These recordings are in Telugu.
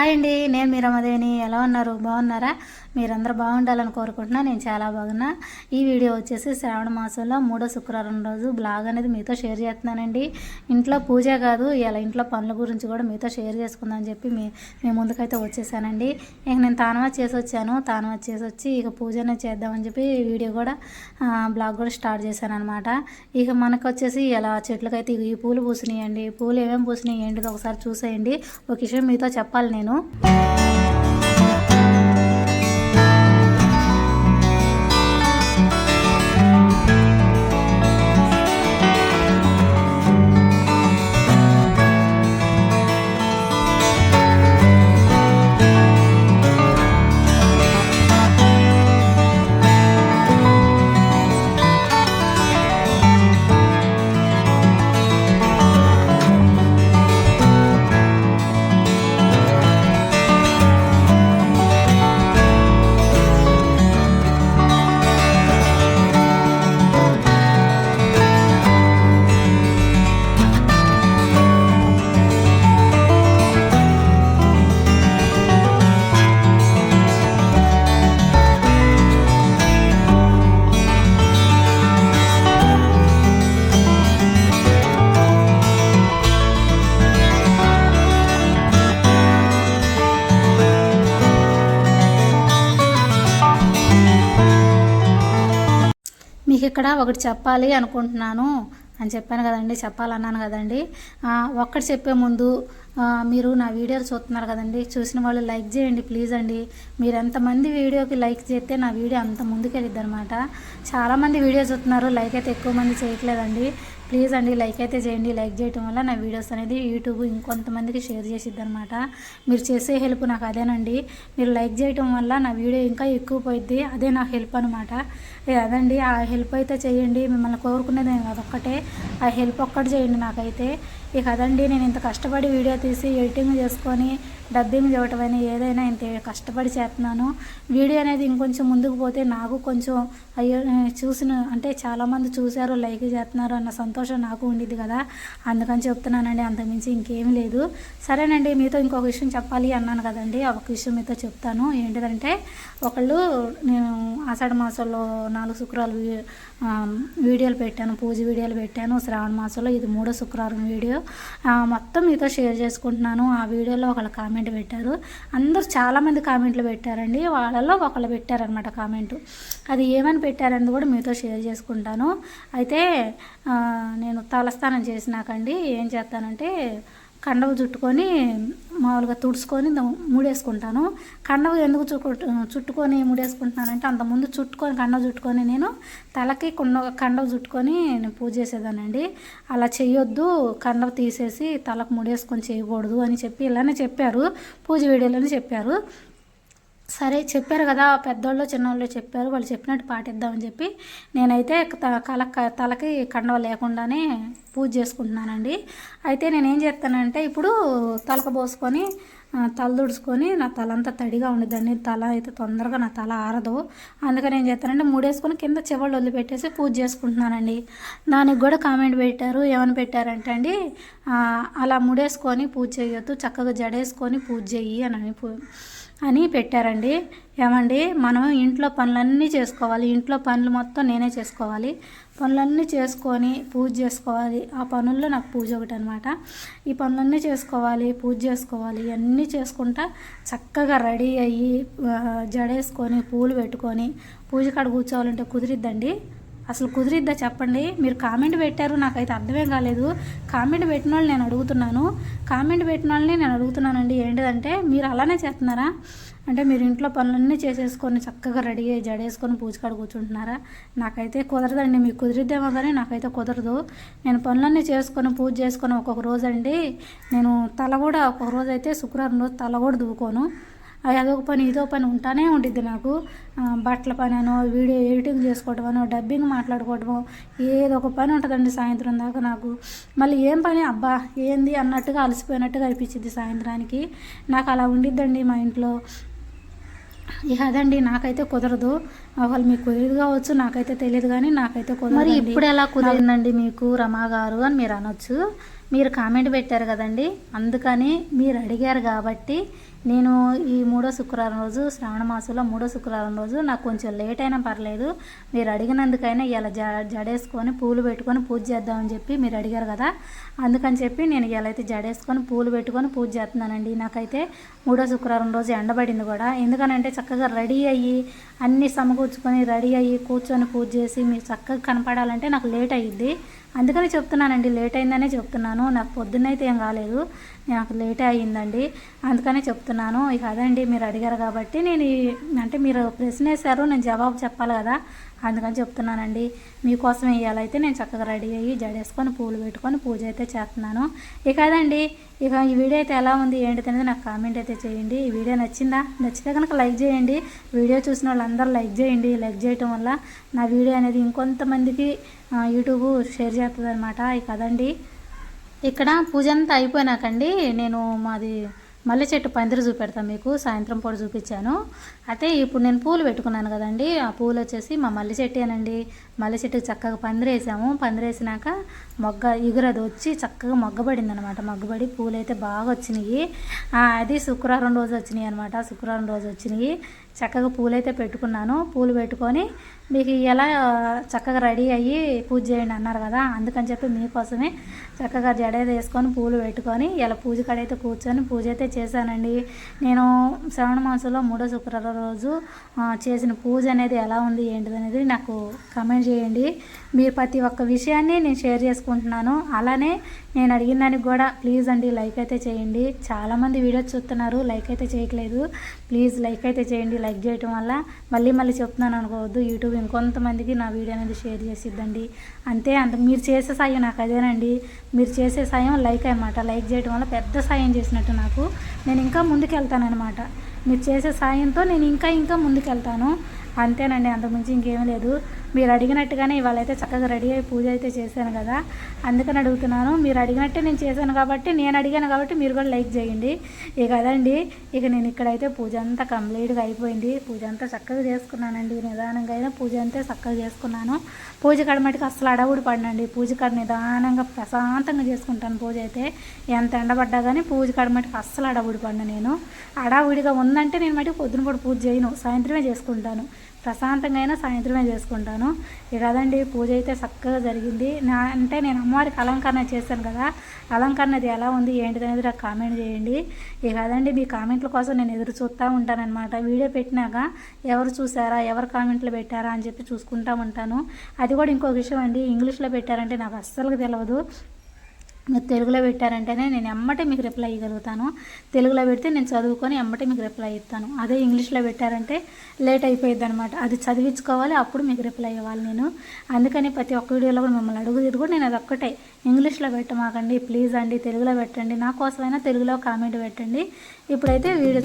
హాయ్ అండి నేను మీ రమదేవిని ఎలా ఉన్నారు? బాగున్నారా? మీరందరూ బాగుండాలని కోరుకుంటున్నా. నేను చాలా బాగున్నా. ఈ వీడియో వచ్చేసి శ్రావణ మాసంలో మూడో శుక్రవారం రోజు బ్లాగ్ అనేది మీతో షేర్ చేస్తున్నానండి. ఇంట్లో పూజ కాదు ఇలా ఇంట్లో పనుల గురించి కూడా మీతో షేర్ చేసుకుందామని చెప్పి మీ మీ ముందుకైతే వచ్చేసానండి. ఇక నేను తానవా చేసి వచ్చాను. తానవా చేసి వచ్చి ఇక పూజనే చేద్దామని చెప్పి వీడియో కూడా బ్లాగ్ కూడా స్టార్ట్ చేశాను అనమాట ఇక మనకు వచ్చేసి ఇలా చెట్లకైతే ఈ పూలు పూసినాయండి. పూలు ఏమేమి పూసినాయి ఏంటిది ఒకసారి చూసేయండి. ఒక విషయం మీతో చెప్పాలి నేను. మీకు ఇక్కడ ఒకటి చెప్పాలి అనుకుంటున్నాను అని చెప్పాను కదండి చెప్పాలన్నాను కదండి. ఒక్కటి చెప్పే ముందు మీరు నా వీడియోలు చూస్తున్నారు కదండి చూసిన వాళ్ళు లైక్ చేయండి ప్లీజ్ అండి. మీరు ఎంతమంది వీడియోకి లైక్ చేస్తే నా వీడియో అంత ముందుకెళ్ళిద్ది అనమాట చాలామంది వీడియో చూస్తున్నారు లైక్ అయితే ఎక్కువ మంది చేయట్లేదండి. ప్లీజ్ అండి లైక్ అయితే చేయండి. లైక్ చేయటం వల్ల నా వీడియోస్ అనేది యూట్యూబ్ ఇంకొంతమందికి షేర్ చేసిద్ది అనమాట మీరు చేసే హెల్ప్ నాకు అదేనండి. మీరు లైక్ చేయటం వల్ల నా వీడియో ఇంకా ఎక్కువ పోయిద్ది. అదే నా హెల్ప్ అనమాట అదండి. ఆ హెల్ప్ అయితే చేయండి. మిమ్మల్ని కోరుకునేది అదొక్కటే ఆ హెల్ప్ ఒక్కటి చేయండి నాకైతే. ఇక అదండి నేను ఇంత కష్టపడి వీడియో తీసి ఎడిటింగ్ చేసుకొని డబ్బింగ్ చేయటం అని ఏదైనా ఇంత కష్టపడి చేస్తున్నాను. వీడియో అనేది ఇంకొంచెం ముందుకు పోతే నాకు కొంచెం అయ్యో చూసిన అంటే చాలామంది చూశారు లైక్ చేస్తున్నారు అన్న సంతోషం నాకు ఉండిద్ది కదా. అందుకని చెప్తున్నానండి అంతకుమించి ఇంకేం లేదు. సరేనండి మీతో ఇంకొక విషయం చెప్పాలి అన్నాను కదండి ఒక విషయం మీతో చెప్తాను. ఏంటిదంటే ఒకళ్ళు నేను ఆషాఢ మాసంలో నాలుగు శుక్రాలు వీడియోలు పెట్టాను పూజ వీడియోలు పెట్టాను శ్రావణ మాసంలో ఇది మూడో శుక్రవారం వీడియో. మొత్తం మీతో షేర్ చేసుకుంటున్నాను. ఆ వీడియోలో ఒకళ్ళు కామెంట్ పెట్టారు. అందరూ చాలామంది కామెంట్లు పెట్టారండి. వాళ్ళలో ఒకళ్ళు పెట్టారనమాట కామెంట్. అది ఏమని పెట్టారని కూడా మీతో షేర్ చేసుకుంటాను. అయితే నేను తలస్నానం చేసినాకండి. ఏం చేస్తానంటే కండవ చుట్టుకొని మామూలుగా తుడుచుకొని మూడేసుకుంటాను ముడేసుకుంటాను. కండవ ఎందుకు చుట్టు చుట్టుకొని ముడేసుకుంటున్నానంటే అంతకుముందు చుట్టుకొని కండవ చుట్టుకొని నేను తలకి కొండ కండవ చుట్టుకొని నేను పూజ చేసేదానండి. అలా చేయొద్దు కండవ తీసేసి తలకు ముడేసుకొని చేయకూడదు అని చెప్పి ఇలానే చెప్పారు. పూజ వీడియోలోనే చెప్పారు. సరే చెప్పారు కదా పెద్దోళ్ళు చిన్నోళ్ళు చెప్పారు వాళ్ళు చెప్పినట్టు పాటిద్దామని చెప్పి నేనైతే త- కల తలకి కండవ లేకుండానే పూజ చేసుకుంటున్నానండి. అయితే నేనేం చేస్తానంటే ఇప్పుడు తలక పోసుకొని ఆ, తల నా తల అంతా తడిగా ఉండదండి తల అయితే తొందరగా నా తల ఆరదు. అందుకని ఏం చేస్తానంటే మూడేసుకొని కింద చివళ్ళు వదిలిపెట్టేసి పూజ చేసుకుంటున్నానండి. దానికి కూడా కామెంట్ పెట్టారు. ఏమని పెట్టారంటే అండి అలా ముడేసుకొని పూజ చేయొద్దు చక్కగా జడేసుకొని పూజ చెయ్యి అని పూ అని పెట్టారండి. ఏమండి? మనం ఇంట్లో పనులన్నీ చేసుకోవాలి. ఇంట్లో పనులు మొత్తం నేనే చేసుకోవాలి. పనులన్నీ చేసుకొని పూజ చేసుకోవాలి. ఆ పనుల్లో నాకు పూజ ఒకటి అనమాట ఈ పనులన్నీ చేసుకోవాలి పూజ చేసుకోవాలి ఇవన్నీ చేసుకుంటా చక్కగా రెడీ అయ్యి జడేసుకొని పూలు పెట్టుకొని పూజ కాడ కూర్చోవాలంటే కుదిరిద్దండి. అసలు కుదిరిద్దా చెప్పండి? మీరు కామెంట్ పెట్టారు నాకైతే అర్థమే కాలేదు. కామెంట్ పెట్టిన వాళ్ళు నేను అడుగుతున్నాను. కామెంట్ పెట్టిన వాళ్ళని నేను అడుగుతున్నానండి. ఏంటిదంటే మీరు అలానే చేస్తున్నారా? అంటే మీరు ఇంట్లో పనులన్నీ చేసేసుకొని చక్కగా రెడీ అయ్యి జడేసుకొని పూజకాడ కూర్చుంటున్నారా? నాకైతే కుదరదండి. మీకు కుదిరిద్దేమో కానీ నాకైతే కుదరదు. నేను పనులన్నీ చేసుకొని పూజ చేసుకొని ఒక్కొక్క రోజు అండి నేను తల కూడా ఒక్కొక్క రోజు అయితే శుక్రవారం రోజు తల కూడా దువ్వుకోను. అదొక పని ఇదో పని ఉంటానే ఉంటుంది నాకు. బట్టల పని అనో వీడియో ఎడిటింగ్ చేసుకోవటం అనో డబ్బింగ్ మాట్లాడుకోవటమో ఏదో ఒక పని ఉంటుందండి సాయంత్రం దాకా నాకు. మళ్ళీ ఏం పని? అబ్బా ఏంది అన్నట్టుగా అలసిపోయినట్టుగా అనిపించింది సాయంత్రానికి. నాకు అలా ఉండిద్దండి మా ఇంట్లో. ఇక అదండి నాకైతే కుదరదు. వాళ్ళు మీకు కుదిరిదు కావచ్చు నాకైతే తెలియదు కానీ నాకైతే కుదరదు మరి ఇప్పుడు ఎలా కుదిరిందండి మీకు రమా గారు అని మీరు అనొచ్చు. మీరు కామెంట్ పెట్టారు కదండి. అందుకని మీరు అడిగారు కాబట్టి నేను ఈ మూడో శుక్రవారం రోజు శ్రావణ మాసంలో మూడో శుక్రవారం రోజు నాకు కొంచెం లేట్ అయినా పర్లేదు. మీరు అడిగినందుకైనా ఇలా జ జడేసుకొని పూలు పెట్టుకొని పూజ చేద్దామని చెప్పి మీరు అడిగారు కదా. అందుకని చెప్పి నేను ఇలా అయితే జడేసుకొని పూలు పెట్టుకొని పూజ చేస్తున్నానండి. నాకైతే మూడో శుక్రవారం రోజు ఎండబడింది కూడా. ఎందుకనంటే చక్కగా రెడీ అయ్యి అన్నీ సమకూర్చుకొని రెడీ అయ్యి కూర్చొని పూజ చేసి మీరు చక్కగా కనపడాలంటే నాకు లేట్ అయ్యింది అందుకని చెప్తున్నానండి లేట్ అయిందనే చెప్తున్నాను. నాకు పొద్దున్నైతే ఏం కాలేదు. నాకు లేటే అయ్యిందండి. అందుకనే చెప్తున్నాను. ఇక అదండి మీరు అడిగారు కాబట్టి నేను అంటే మీరు ప్రశ్న వేశారు నేను జవాబు చెప్పాలి కదా. అందుకని చెప్తున్నానండి. మీకోసం వేయాలైతే నేను చక్కగా రెడీ అయ్యి జడేసుకొని పూలు పెట్టుకొని పూజ అయితే చేస్తున్నాను. ఇక అదండి. ఇక ఈ వీడియో అయితే ఎలా ఉంది ఏంటి అనేది నాకు కామెంట్ అయితే చేయండి. ఈ వీడియో నచ్చిందా? నచ్చితే కనుక లైక్ చేయండి. వీడియో చూసిన వాళ్ళందరూ లైక్ చేయండి. లైక్ చేయటం వల్ల నా వీడియో అనేది ఇంకొంతమందికి యూట్యూబ్ షేర్ చేస్తుంది అనమాట ఇక అదండి. ఇక్కడ పూజ అంతా అయిపోయినాకండి. నేను మాది మల్లె చెట్టు పందిరి చూపెడతాను మీకు. సాయంత్రం పూట చూపించాను. అయితే ఇప్పుడు నేను పూలు పెట్టుకున్నాను కదండి. ఆ పూలు వచ్చేసి మా మల్లె చెట్టేనండి. మల్లె చెట్టు చక్కగా పందిరేసాము పందిరేసినాక మొగ్గ ఎగురది వచ్చి చక్కగా మొగ్గబడింది అనమాట మొగ్గబడి పూలు అయితే బాగా వచ్చినాయి. అది శుక్రవారం రోజు వచ్చినాయి అనమాట. శుక్రవారం రోజు వచ్చినాయి. చక్కగా పూలైతే పెట్టుకున్నాను. పూలు పెట్టుకొని మీకు ఎలా చక్కగా రెడీ అయ్యి పూజ చేయండి అన్నారు కదా అందుకని చెప్పి మీకోసమే చక్కగా జడ వేసుకొని పూలు పెట్టుకొని ఇలా పూజ కడైతే కూర్చొని పూజ అయితే చేశానండి. నేను శ్రవణ మాసంలో మూడో శుక్రవారం రోజు చేసిన పూజ అనేది ఎలా ఉంది ఏంటిది అనేది నాకు కమెంట్ చేయండి. మీరు ప్రతి ఒక్క విషయాన్ని నేను షేర్ చేసుకుంటున్నాను. అలానే నేను అడిగిన దానికి కూడా ప్లీజ్ అండి లైక్ అయితే చేయండి. చాలామంది వీడియోస్ చూస్తున్నారు లైక్ అయితే చేయట్లేదు. ప్లీజ్ లైక్ అయితే చేయండి లైక్ చేయటం వల్ల మళ్ళీ మళ్ళీ చెప్తున్నాను అనుకోవద్దు. యూట్యూబ్ ఇంకొంతమందికి నా వీడియో అనేది షేర్ చేసిద్దండి. అంతే అంత మీరు చేసే సాయం నాకు అదేనండి. మీరు చేసే సాయం లైక్ అనమాట లైక్ చేయడం వల్ల పెద్ద సాయం చేసినట్టు నాకు. నేను ఇంకా ముందుకు వెళ్తానమాట మీరు చేసే సాయంతో నేను ఇంకా ఇంకా ముందుకు వెళ్తాను అంతేనండి అంతకుమించి ఇంకేమీ లేదు. మీరు అడిగినట్టుగానే ఇవాళ అయితే చక్కగా రెడీ అయ్యి పూజ అయితే చేశాను కదా. అందుకని అడుగుతున్నాను మీరు అడిగినట్టే నేను చేశాను కాబట్టి నేను అడిగాను కాబట్టి మీరు కూడా లైక్ చేయండి. ఇక అదండి ఇక నేను ఇక్కడైతే పూజ అంతా కంప్లీట్గా అయిపోయింది. పూజ అంతా చక్కగా చేసుకున్నానండి నిదానంగా అయినా పూజ అంతా చక్కగా చేసుకున్నాను. పూజ కాడ మటుకు అసలు అడవుడు పడినండి. పూజ కాడ నిదానంగా ప్రశాంతంగా చేసుకుంటాను పూజ అయితే. ఎంత ఎండబడ్డా కానీ పూజ కాడ మటుకు అస్సలు అడవుడి పడిన నేను. అడావుడిగా ఉందంటే నేను మటుకు పొద్దున పూట పూజ చేయను సాయంత్రమే చేసుకుంటాను. ప్రశాంతంగా అయినా సాయంత్రమే చేసుకుంటాను. ఇక అదండి పూజ అయితే చక్కగా జరిగింది. నా అంటే నేను అమ్మవారికి అలంకరణ చేశాను కదా అలంకరణ అది ఎలా ఉంది ఏంటిది అనేది నాకు కామెంట్ చేయండి. ఇక అదండి మీ కామెంట్ల కోసం నేను ఎదురు చూస్తూ ఉంటానన్నమాట. వీడియో పెట్టినాక ఎవరు చూసారా ఎవరు కామెంట్లు పెట్టారా అని చెప్పి చూసుకుంటూ ఉంటాను. అది కూడా ఇంకో విషయం అండి ఇంగ్లీష్లో పెట్టారంటే నాకు అస్సలు తెలియదు మీరు తెలుగులో పెట్టారంటేనే నేను ఎమ్మటే మీకు రిప్లై ఇవ్వగలుగుతాను తెలుగులో పెడితే నేను చదువుకొని ఎమ్మటే మీకు రిప్లై ఇస్తాను. అదే ఇంగ్లీష్లో పెట్టారంటే లేట్ అయిపోయింది అనమాట అది చదివించుకోవాలి అప్పుడు మీకు రిప్లై ఇవ్వాలి నేను. అందుకని ప్రతి ఒక్క వీడియోలో కూడా మిమ్మల్ని అడుగుది కూడా నేను అది ఒక్కటే ఇంగ్లీష్లో పెట్టమాకండి ప్లీజ్ అండి తెలుగులో పెట్టండి నా కోసమైనా తెలుగులో కామెంట్ పెట్టండి. ఇప్పుడైతే వీడియో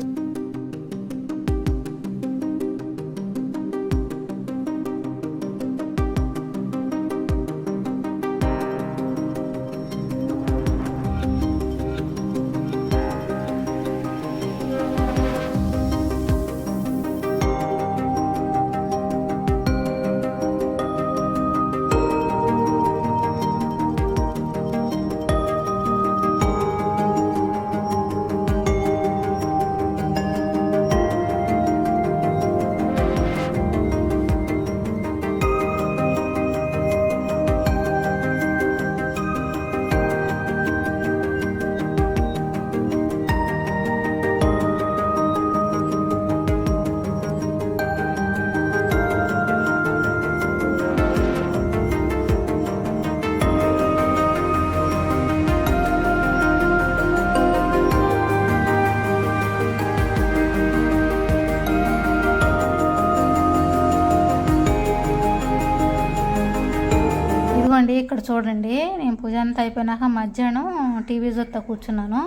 ఇదిగోండి ఇక్కడ చూడండి. నేను పూజ అంతా అయిపోయినాక మధ్యాహ్నం టీవీ చూస్తా కూర్చున్నాను.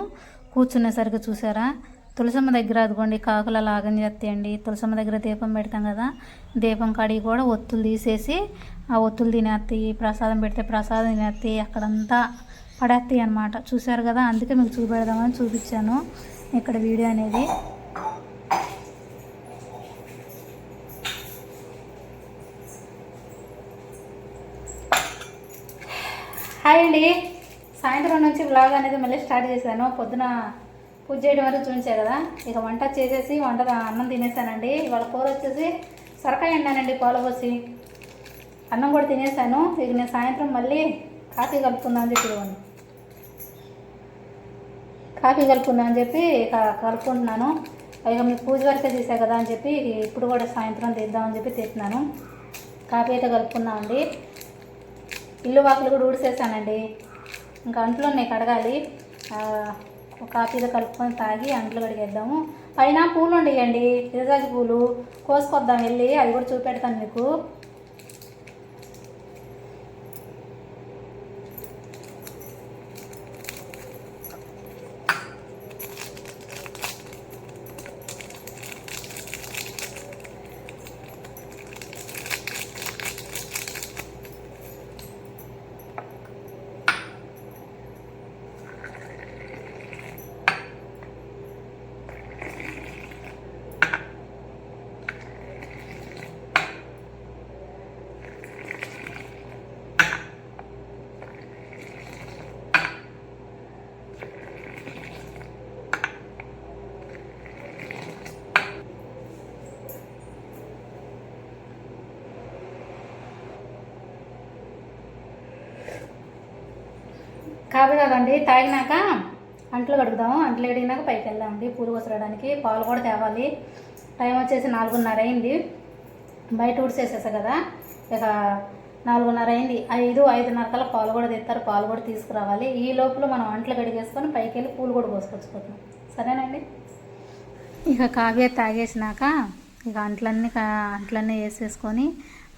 కూర్చునేసరికి చూసారా? తులసమ్మ దగ్గర అదిగోండి కాకుల లాగం చేస్తాయండి. తులసమ్మ దగ్గర దీపం పెడతాం కదా దీపం కాడికి కూడా ఒత్తులు తీసేసి ఆ ఒత్తులు తినేస్తాయి ప్రసాదం పెడితే ప్రసాదం తినేస్తాయి అక్కడంతా పడేస్తాయి అనమాట చూశారు కదా? అందుకే మీకు చూపెడదామని చూపించాను. ఇక్కడ వీడియో అనేది. హాయ్ అండి. సాయంత్రం నుంచి బ్లాగ్ అనేది మళ్ళీ స్టార్ట్ చేశాను. పొద్దున పూజ చేయడం వరకు చూపించా కదా. ఇక వంట చేసేసి వంట అన్నం తినేసానండి. ఇవాళ కూర వచ్చేసి సొరకాయ వండానండి పోసి. అన్నం కూడా తినేసాను. ఇక నేను సాయంత్రం మళ్ళీ కాఫీ కలుపుకుందాం అని చెప్పి ఇవ్వండి కాఫీ కలుపుకుందాం అని చెప్పి ఇక కలుపుకుంటున్నాను. ఇక మీ పూజ వరకే చేశా కదా అని చెప్పి ఇప్పుడు కూడా సాయంత్రం తీద్దామని చెప్పి తీస్తున్నాను. కాఫీ అయితే కలుపుకున్నామండి ఇల్లు వాకులు కూడా ఊడిసేసానండి. ఇంకా అంట్లు ఉన్నాయి కడగాలి. ఒక కాఫీలో కలుపుకొని తాగి అంట్లు కడిగేద్దాము. పైన పూలు ఉండేయండి. రిజాజి పూలు కోసుకొద్దాం వెళ్ళి. అవి కూడా చూపెడతాను మీకు. కాఫీ తాగండి తాగినాక అంట్లు కడుగుదాము. అంట్లు కడిగినాక పైకి వెళ్దామండి. పూలు కొసరడానికి పాలు కూడా తేవాలి. టైం వచ్చేసి నాలుగున్నర అయింది. బయట ఊడ్చేసేసా కదా. ఇక నాలుగున్నర అయింది. ఐదు ఐదున్నర కల్లా పాలు కూడా తెస్తారు. పాలు కూడా తీసుకురావాలి. ఈ లోపల మనం అంట్లు కడిగేసుకొని పైకి వెళ్ళి పూలు కూడా కోసుకొచ్చుకుంటాం సరేనండి? ఇక కావ్య తాగేసినాక ఇక అంట్లన్నీ అంట్లన్నీ వేసేసుకొని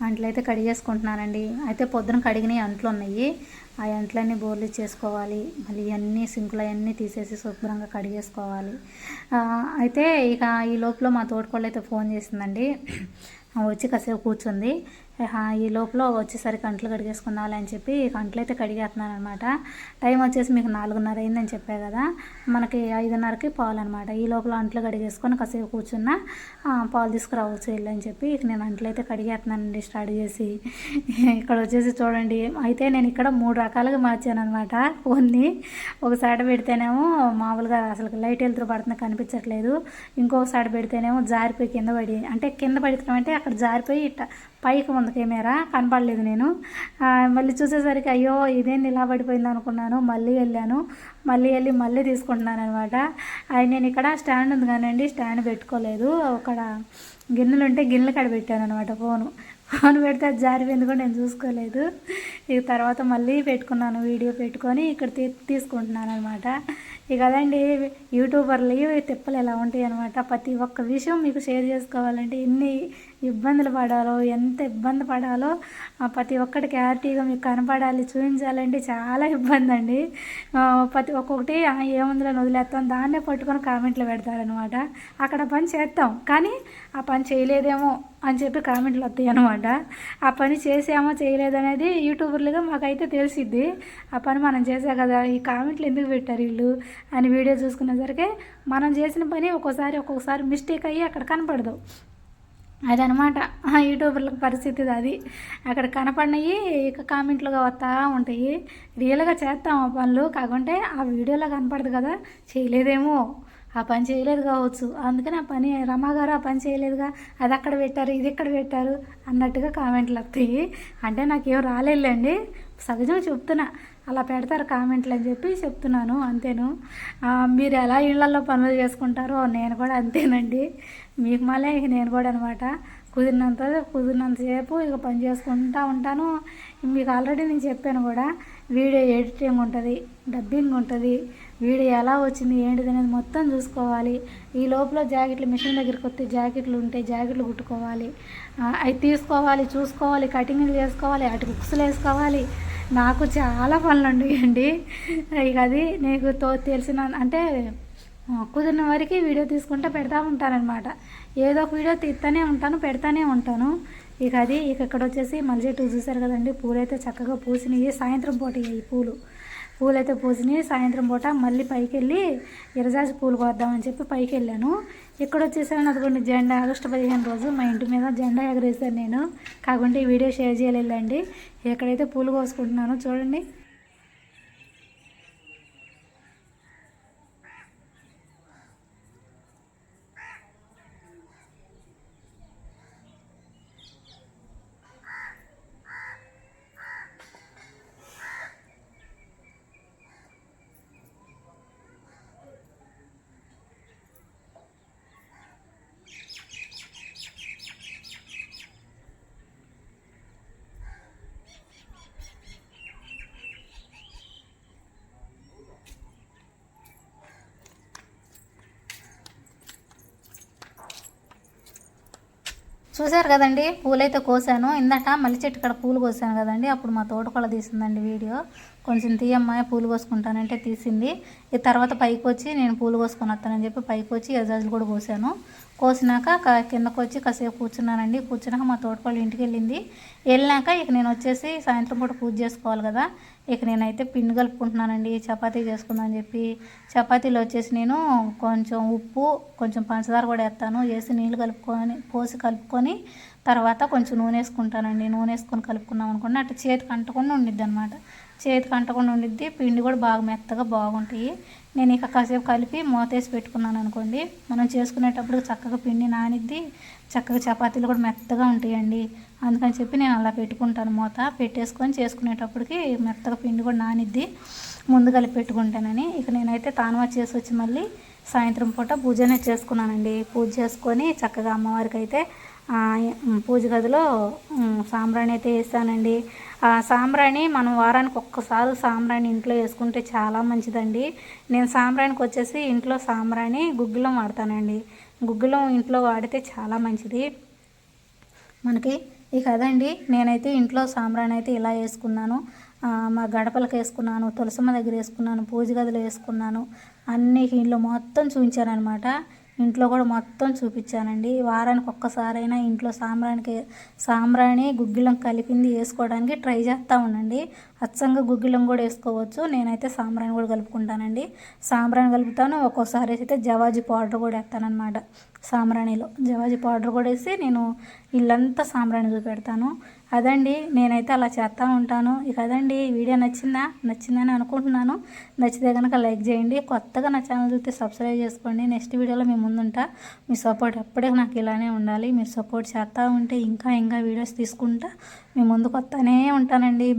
అంట్లు అయితే కడిగేసుకుంటున్నానండి అయితే పొద్దున కడిగినవి అంట్లు ఉన్నాయి. ఆ అంట్లన్నీ బోర్లు చేసుకోవాలి మళ్ళీ ఇవన్నీ సింకులు అవన్నీ తీసేసి శుభ్రంగా కడిగేసుకోవాలి అయితే ఇక ఈ లోపల మా తోటకోళ్ళు అయితే ఫోన్ చేసిందండి. వచ్చి కాసేపు కూర్చుంది. ఈ లోపల వచ్చేసరికి కంట్లు కడిగేసుకున్నాలి అని చెప్పి కంట్లు అయితే కడిగేస్తున్నాను అనమాట టైం వచ్చేసి మీకు నాలుగున్నర అయిందని చెప్పే కదా. మనకి ఐదున్నరకి పాలు అనమాట ఈ లోపల అంట్లు కడిగేసుకొని కాసేపు కూర్చున్న పాలు తీసుకురావచ్చు వెళ్ళి అని చెప్పి ఇక నేను అంట్లు అయితే కడిగేస్తున్నానండి స్టార్ట్ చేసి. ఇక్కడ వచ్చేసి చూడండి అయితే నేను ఇక్కడ మూడు రకాలుగా మార్చాను అనమాట ఫోన్ని ఒక సైడ్ పెడితేనేమో మామూలుగా అసలు లైట్ వెళ్తురు పడుతుంది కనిపించట్లేదు. ఇంకొక సైడ్ పెడితేనేమో జారిపోయి కింద పడి అంటే కింద పడటం అంటే అక్కడ జారిపోయి ఇట్ట పైకి ఉంది కెమెరా కనపడలేదు నేను. మళ్ళీ చూసేసరికి అయ్యో ఇదేంది ఇలా పడిపోయింది అనుకున్నాను. మళ్ళీ వెళ్ళాను. మళ్ళీ వెళ్ళి మళ్ళీ తీసుకుంటున్నాను అనమాట అది నేను ఇక్కడ స్టాండ్ ఉంది కానివ్వండి స్టాండ్ పెట్టుకోలేదు. అక్కడ గిన్నెలు ఉంటే గిన్నెలు కాడ పెట్టాను అనమాట ఫోను. ఫోన్ పెడితే అది జారిపోయింది కూడా నేను చూసుకోలేదు. ఇక తర్వాత మళ్ళీ పెట్టుకున్నాను వీడియో పెట్టుకొని ఇక్కడ తీ తీసుకుంటున్నాను అనమాట ఇక అదండి యూట్యూబర్లు తిప్పలు ఎలా ఉంటాయి అనమాట ప్రతి ఒక్క విషయం మీకు షేర్ చేసుకోవాలంటే ఎన్ని ఇబ్బందులు పడాలో ఎంత ఇబ్బంది పడాలో ప్రతి ఒక్కటి క్లారిటీగా మీకు కనపడాలి చూపించాలంటే చాలా ఇబ్బంది అండి ప్రతి ఒక్కొక్కటి ఏముందిలో వదిలేస్తాం దాన్నే పట్టుకొని కామెంట్లు పెడతారనమాట అక్కడ పని చేస్తాం కానీ ఆ పని చేయలేదేమో అని చెప్పి కామెంట్లు వస్తాయి అనమాట ఆ పని చేసామో చేయలేదనేది యూట్యూబర్లుగా మాకైతే తెలిసిద్ది. ఆ పని మనం చేసా కదా ఈ కామెంట్లు ఎందుకు పెట్టారు వీళ్ళు అని వీడియో చూసుకునేసరికి మనం చేసిన పని ఒక్కోసారి ఒక్కొక్కసారి మిస్టేక్ అయ్యి అక్కడ కనపడదు. అదనమాట. యూట్యూబర్లకు పరిస్థితి అది. అక్కడ కనపడినవి ఇక కామెంట్లుగా వస్తూ ఉంటాయి. రియల్గా చేస్తాం ఆ పనులు. కాకుంటే ఆ వీడియోలో కనపడదు కదా. చేయలేదేమో. ఆ పని చేయలేదు కావచ్చు. అందుకని ఆ పని రమాగారు ఆ పని చేయలేదుగా. అది అక్కడ పెట్టారు ఇది ఇక్కడ పెట్టారు అన్నట్టుగా కామెంట్లు వస్తాయి. అంటే నాకేం రాలేదులేండి. సహజం చెప్తున్నా. అలా పెడతారు కామెంట్లు అని చెప్పి చెప్తున్నాను. అంతేను. మీరు ఎలా ఇళ్ళలో పనులు చేసుకుంటారో నేను కూడా అంతేనండి. మీకు మళ్ళీ ఇక నేను కూడా అనమాట. కుదిరినంత కుదిరినంతసేపు ఇక పని చేసుకుంటూ ఉంటాను. మీకు ఆల్రెడీ నేను చెప్పాను కూడా వీడియో ఎడిటింగ్ ఉంటుంది డబ్బింగ్ ఉంటుంది వీడియో ఎలా వచ్చింది ఏంటిది అనేది మొత్తం చూసుకోవాలి. ఈ లోపల జాకెట్లు మిషన్ దగ్గరికి వస్తే జాకెట్లు ఉంటే జాకెట్లు కుట్టుకోవాలి. అవి తీసుకోవాలి చూసుకోవాలి కటింగ్లు చేసుకోవాలి అటు బుక్స్లు వేసుకోవాలి. నాకు చాలా పనులు ఉండేయండి ఇక అది నీకు తో తెలిసిన అంటే కుదిరిన వరకు వీడియో తీసుకుంటే పెడతా ఉంటానన్నమాట ఏదో ఒక వీడియో తీస్తూనే ఉంటాను పెడతానే ఉంటాను. ఇక అది ఇక ఇక్కడ వచ్చేసి మళ్ళీ చెట్టు చూసారు కదండి పూలైతే చక్కగా పూసినాయి. సాయంత్రం పూట ఈ పూలు. పూలైతే అయితే పూసినాయి. సాయంత్రం పూట మళ్ళీ పైకి వెళ్ళి ఇరజాజి పూలు కోద్దామని చెప్పి పైకి వెళ్ళాను ఇక్కడ వచ్చేసాను అదిగోండి జెండా ఆగస్టు పదిహేను రోజు మా ఇంటి మీద జెండా ఎగరేసాను నేను. కాకుండా ఈ వీడియో షేర్ చేయలేదండి. ఎక్కడైతే పూలు కోసుకుంటున్నాను చూడండి. చూశారు కదండి? పూలైతే కోసాను. ఇందాక మల్లి చెట్టు ఇక్కడ పూలు కోసాను కదండి. అప్పుడు మా తోటకొల తీసిందండి వీడియో. కొంచెం తీయమ్మా పూలు కోసుకుంటానంటే తీసింది. ఈ తర్వాత పైకి వచ్చి నేను పూలు కోసుకొని వస్తానని చెప్పి పైకి వచ్చి ఎజాజులు కూడా కోసాను. కోసినాక కిందకు వచ్చి కాసేపు కూర్చున్నానండి. కూర్చున్నాక మా తోటకోళ్ళు ఇంటికి వెళ్ళింది. వెళ్ళినాక ఇక నేను వచ్చేసి సాయంత్రం పూట పూజ చేసుకోవాలి కదా. ఇక నేనైతే పిండి కలుపుకుంటున్నానండి. చపాతీ చేసుకుందామని చెప్పి చపాతీలో వచ్చేసి నేను కొంచెం ఉప్పు కొంచెం పంచదార కూడా వేస్తాను. వేసి నీళ్ళు కలుపుకొని పోసి కలుపుకొని తర్వాత కొంచెం నూనె వేసుకుంటానండి. నూనె వేసుకొని కలుపుకున్నాం అనుకోండి అటు చేతికి అంటకుండా ఉండిద్ది అనమాట చేతికి అంటకుండా ఉండిద్ది పిండి కూడా బాగా మెత్తగా బాగుంటాయి. నేను ఇక కాసేపు కలిపి మూతేసి పెట్టుకున్నాను అనుకోండి. మనం చేసుకునేటప్పుడు చక్కగా పిండి నానిద్ది చక్కగా చపాతీలు కూడా మెత్తగా ఉంటాయండి. అందుకని చెప్పి నేను అలా పెట్టుకుంటాను మూత. పెట్టేసుకొని చేసుకునేటప్పటికి మెత్తగా పిండి కూడా నానిద్ది. ముందు కలిపి పెట్టుకుంటానని. ఇక నేనైతే తానువా చేసి వచ్చి మళ్ళీ సాయంత్రం పూట పూజనే చేసుకున్నానండి. పూజ చేసుకొని చక్కగా అమ్మవారికి అయితే పూజ గదిలో సాంబ్రాణి అయితే వేసానండి ఆ సాంబ్రాణి మనం వారానికి ఒక్కసారి సాంబ్రాణి ఇంట్లో వేసుకుంటే చాలా మంచిదండి. నేను సాంబ్రాణికి వచ్చేసి ఇంట్లో సాంబ్రాణి గుగ్గిలం వాడతానండి. గుగ్గిలం ఇంట్లో వాడితే చాలా మంచిది. మనకి ఇక అదండి నేనైతే ఇంట్లో సాంబ్రాణి అయితే ఇలా వేసుకున్నాను. మా గడపలకు వేసుకున్నాను తులసమ్మ దగ్గర వేసుకున్నాను పూజ గదిలో వేసుకున్నాను. అన్ని ఇంట్లో మొత్తం చూపించాను అనమాట ఇంట్లో కూడా మొత్తం చూపించానండి. వారానికి ఒక్కసారైనా ఇంట్లో సాంబ్రాణికి సాంబ్రాణి గుగ్గిలం కలిపింది వేసుకోవడానికి ట్రై చేస్తూ ఉండండి. అచ్చంగా గుగ్గిలం కూడా వేసుకోవచ్చు. నేనైతే సాంబ్రాణి కూడా కలుపుకుంటానండి. సాంబ్రాణి కలుపుతాను. ఒక్కోసారి అయితే జవాజీ పౌడర్ కూడా వేస్తానమాట సాంబ్రాణిలో. జవాజీ పౌడర్ కూడా వేసి నేను ఇల్లంతా సాంబ్రాణి చూపెడతాను. అదండి నేనైతే అలా చేస్తూ ఉంటాను. ఇక అదండి వీడియో నచ్చిందా? నచ్చిందని అనుకుంటున్నాను. నచ్చితే కనుక లైక్ చేయండి. కొత్తగా నా ఛానల్ చూస్తే సబ్స్క్రైబ్ చేసుకోండి. నెక్స్ట్ వీడియోలో మీ ముందుంటా. మీ సపోర్ట్ ఎప్పటికీ నాకు ఇలానే ఉండాలి. మీరు సపోర్ట్ చేస్తూ ఉంటే ఇంకా ఇంకా వీడియోస్ తీసుకుంటా. మీ ముందుకు వస్తానే ఉంటానండి.